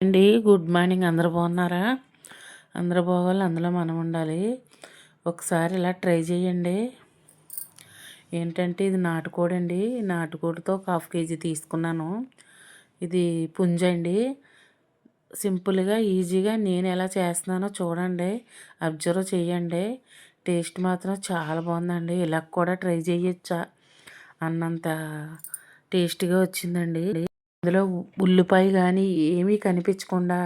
అండి. Good morning. అందరు బాగున్నారా? అందరు బాగోవాలి? అందులో మనం ఉండాలి. ఒకసారి ఇలా ట్రై చేయండి. ఏంటంటే ఇది నాటుకోడి అండి. నాటుకోడితో ఒక హాఫ్ కేజీ తీసుకున్నాను. ఇది పుంజ అండి. సింపుల్గా ఈజీగా నేను ఎలా చేస్తున్నానో చూడండి. అబ్జర్వ్ చేయండి. టేస్ట్ మాత్రం చాలా బాగుందండి. ఇలా కూడా ట్రై చేయొచ్చా? అన్నంత టేస్టీగా వచ్చిందండి. అందులో ఉల్లిపాయ కానీ ఏమీ కనిపించకుండా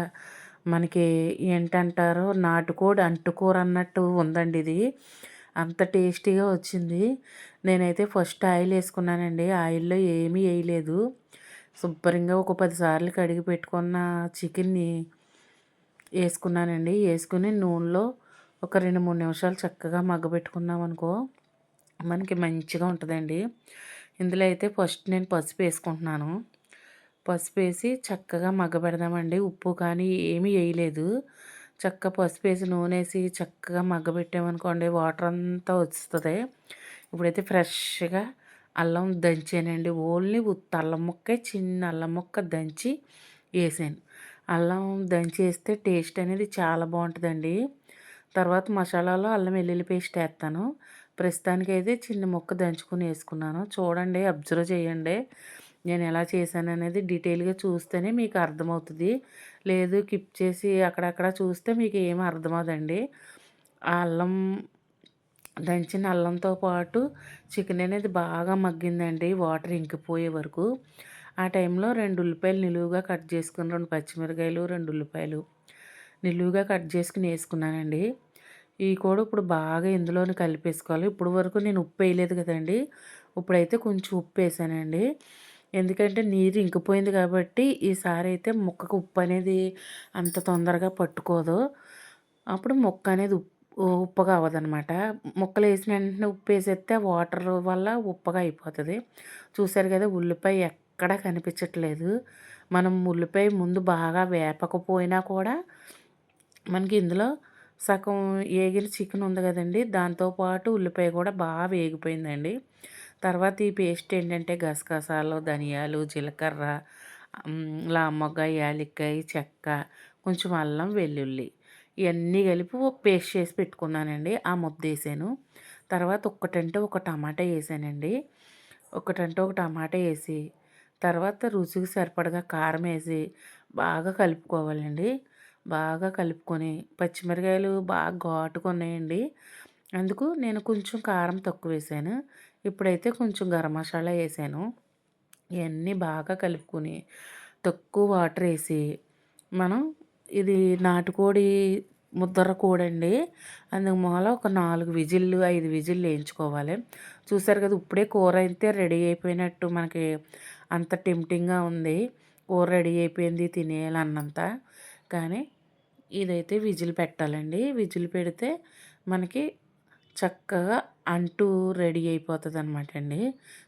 మనకి ఏంటంటారో నాటుకోడి అంటుకూర అన్నట్టు ఉందండి ఇది. అంత టేస్టీగా వచ్చింది. నేనైతే ఫస్ట్ ఆయిల్ వేసుకున్నానండి. ఆయిల్లో ఏమీ వేయలేదు. శుభ్రంగా ఒక పది సార్లు కడిగి పెట్టుకున్న చికెన్ని వేసుకున్నానండి. వేసుకుని నూనెలో ఒక రెండు మూడు నిమిషాలు చక్కగా మగ్గబెట్టుకున్నాం అనుకో మనకి మంచిగా ఉంటుందండి. ఇందులో అయితే ఫస్ట్ నేను పసుపు వేసుకుంటున్నాను. పసుపు వేసి చక్కగా మగ్గబెడదామండి. ఉప్పు కానీ ఏమీ వేయలేదు చక్క పసుపు వేసి నూనె వేసి చక్కగా మగ్గబెట్టామనుకోండి వాటర్ అంతా వస్తుంది ఇప్పుడైతే ఫ్రెష్గా అల్లం దంచానండి. ఓన్లీ ఉత్త అల్లం ముక్క చిన్న అల్లం ముక్క దంచి వేసాను. అల్లం దంచి వేస్తే టేస్ట్ అనేది చాలా బాగుంటుందండి. తర్వాత మసాలాలో అల్లం వెల్లుల్లి పేస్ట్ వేస్తాను. ప్రస్తుతానికి అయితే చిన్న ముక్క దంచుకుని వేసుకున్నాను. చూడండి అబ్జర్వ్ చేయండి. నేను ఎలా చేశాను అనేది డీటెయిల్గా చూస్తేనే మీకు అర్థమవుతుంది. లేదు కిప్ చేసి అక్కడక్కడ చూస్తే మీకు ఏమీ అర్థమవుదండి ఆ అల్లం దంచిన అల్లంతో పాటు చికెన్ అనేది బాగా మగ్గిందండి. వాటర్ ఇంకిపోయే వరకు. ఆ టైంలో రెండు ఉల్లిపాయలు నిలువుగా కట్ చేసుకుని రెండు పచ్చిమిరకాయలు రెండు ఉల్లిపాయలు నిలువుగా కట్ చేసుకుని వేసుకున్నానండి. ఈ కూడా ఇప్పుడు బాగా ఇందులోనే కలిపేసుకోవాలి. ఇప్పుడు వరకు నేను ఉప్పు వేయలేదు కదండి. ఇప్పుడైతే కొంచెం ఉప్పు వేసానండి. ఎందుకంటే నీరు ఇంకిపోయింది కాబట్టి ఈసారి అయితే ముక్కకు ఉప్పు అనేది అంత తొందరగా పట్టుకోదు. అప్పుడు ముక్క అనేది ఉప్పు ఉప్పగా అవ్వదనమాట ముక్కలు వేసిన వెంటనే ఉప్పు వేసేస్తే వాటర్ వల్ల ఉప్పగా అయిపోతుంది. చూసారు కదా ఉల్లిపాయ ఎక్కడా కనిపించట్లేదు. మనం ఉల్లిపాయ ముందు బాగా వేపకపోయినా కూడా మనకి ఇందులో సగం ఏగిన చికెన్ ఉంది కదండి దాంతోపాటు ఉల్లిపాయ కూడా బాగా వేగిపోయిందండి. తర్వాత ఈ పేస్ట్ ఏంటంటే గసగసాలు ధనియాలు జీలకర్ర లామొగ్గ యాలిక్కాయ చెక్క కొంచెం అల్లం వెల్లుల్లి ఇవన్నీ కలిపి పేస్ట్ చేసి పెట్టుకున్నానండి. ఆ ముద్ద వేసాను. తర్వాత ఒక్కటంటే ఒక టమాటా వేసానండి. ఒకటంటే ఒక టమాటా వేసి తర్వాత రుచికి సరిపడగా కారం వేసి బాగా కలుపుకోవాలండి. బాగా కలుపుకొని పచ్చిమిరకాయలు బాగా ఘాటుకున్నాయండి అందుకు నేను కొంచెం కారం తక్కువ వేసాను. ఇప్పుడైతే కొంచెం గరం మసాలా వేసాను ఇవన్నీ బాగా కలుపుకొని తక్కువ వాటర్ వేసి మనం ఇది నాటుకోడి ముద్దర కూడండి. అందుకు మూల ఒక నాలుగు విజిల్లు ఐదు విజిల్లు వేయించుకోవాలి. చూసారు కదా ఇప్పుడే కూర అయితే రెడీ అయిపోయినట్టు మనకి అంత టెంప్టింగ్గా ఉంది. కూర రెడీ అయిపోయింది తినేయాలన్నంత. కానీ ఇదైతే విజిల్ పెట్టాలండి. విజిల్ పెడితే మనకి చక్కగా అంటూ రెడీ అయిపోతుంది అనమాట అండి.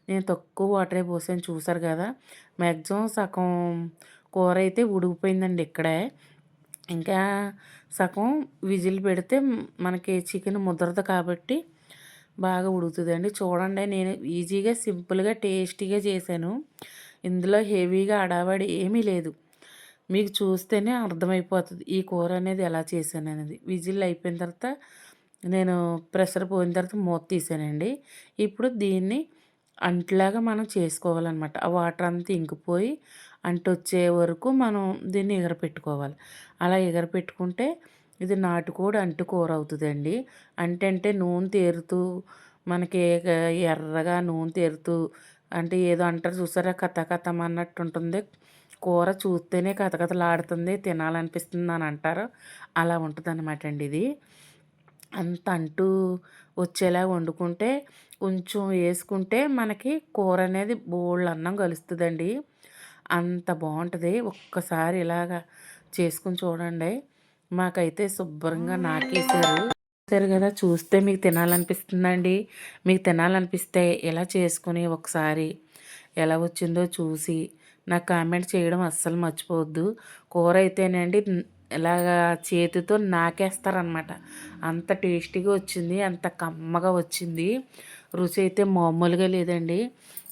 నేను తక్కువ వాటరే పోసాను చూసారు కదా. మ్యాక్సిమం సగం కూర అయితే ఉడికిపోయిందండి ఇక్కడే. ఇంకా సగం విజిల్ పెడితే మనకి చికెన్ ముద్రదు కాబట్టి బాగా ఉడుకుతుందండి. చూడండి నేను ఈజీగా సింపుల్గా టేస్టీగా చేశాను. ఇందులో హెవీగా అడావాడి ఏమీ లేదు. మీకు చూస్తేనే అర్థమైపోతుంది ఈ కూర అనేది ఎలా చేశాను అనేది విజిల్ అయిపోయిన తర్వాత నేను ప్రెషర్ పోయిన తర్వాత మూత తీసానండి. ఇప్పుడు దీన్ని అంట్లాగా మనం చేసుకోవాలన్నమాట. ఆ వాటర్ అంతా ఇంకిపోయి అంటు వచ్చే వరకు మనం దీన్ని ఎగరపెట్టుకోవాలి. అలా ఎగరపెట్టుకుంటే ఇది నాటుకోడి అంటు కూర అవుతుందండి. అంటే అంటే నూనె తేరుతూ మనకి ఎర్రగా నూనె తేరుతూ అంటే ఏదో అంటారు చూసారా? కథ కథం అన్నట్టు ఉంటుంది. కూర చూస్తేనే కథకథలాడుతుంది తినాలనిపిస్తుంది అని అంటారు. అలా ఉంటుంది అనమాట అండి ఇది. అంత అంటూ వచ్చేలా వండుకుంటే కొంచెం వేసుకుంటే మనకి కూర అనేది బోళ్ళు అన్నం కలుస్తుందండి. అంత బాగుంటుంది ఒక్కసారి ఇలాగా చేసుకుని చూడండి. మాకైతే శుభ్రంగా నాకేసారు సరే కదా చూస్తే మీకు తినాలనిపిస్తుందండి. మీకు తినాలనిపిస్తే ఇలా చేసుకుని ఒకసారి ఎలా వచ్చిందో చూసి నాకు కామెంట్ చేయడం అస్సలు మర్చిపోవద్దు. కూర అయితేనండి ఇలాగా చేతితో నాకేస్తారనమాట అంత టేస్టీగా వచ్చింది అంత కమ్మగా వచ్చింది. రుచి అయితే మామూలుగా లేదండి.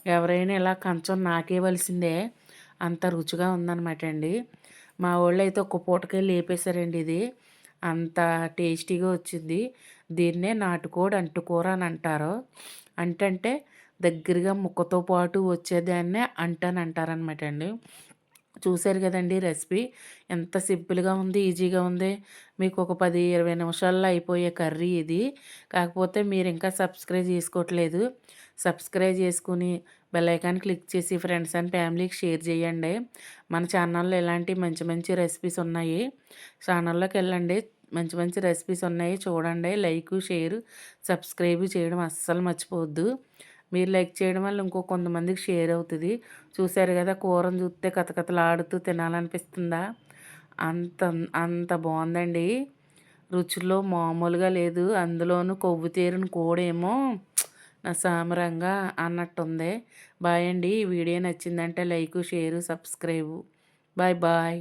ఎవరైనా ఇలా కంచం నాకేవలసిందే అంత రుచిగా ఉందన్నమాట అండి. మా వాళ్ళు అయితే ఒక పూటకే లేపేశారండి ఇది. అంత టేస్టీగా వచ్చింది. దీన్నే నాటుకోడి అంటుకూర అని అంటారు. అంటంటే దగ్గరగా ముక్కతో పాటు వచ్చేదాన్నే అంటని అంటారనమాట అండి. చూశారు కదండి రెసిపీ. ఎంత సింపుల్గా ఉంది ఈజీగా ఉంది. మీకు ఒక పది ఇరవై నిమిషాల్లో అయిపోయే కర్రీ ఇది. కాకపోతే మీరు ఇంకా సబ్స్క్రైబ్ చేసుకోవట్లేదు. సబ్స్క్రైబ్ చేసుకుని బెల్లైకాన్ క్లిక్ చేసి ఫ్రెండ్స్ అండ్ ఫ్యామిలీకి షేర్ చేయండి. మన ఛానల్లో ఇలాంటి మంచి మంచి రెసిపీస్ ఉన్నాయి? ఛానల్లోకి వెళ్ళండి. మంచి మంచి రెసిపీస్ ఉన్నాయి. చూడండి. లైక్ షేర్ సబ్స్క్రైబ్ చేయడం అస్సలు మర్చిపోవద్దు. మీరు లైక్ చేయడం వల్ల ఇంకో కొంతమందికి షేర్ అవుతుంది. చూశారు కదా కూరను చూస్తే కథకథలాడుతూ తినాలనిపిస్తుందా? అంత అంత బాగుందండి. రుచిలో మామూలుగా లేదు. అందులోనూ కొవ్వు తీరిన కూడేమో నా సామరంగా అన్నట్టుంది. బాయ్ అండి. ఈ వీడియో నచ్చిందంటే like share subscribe. Bye bye.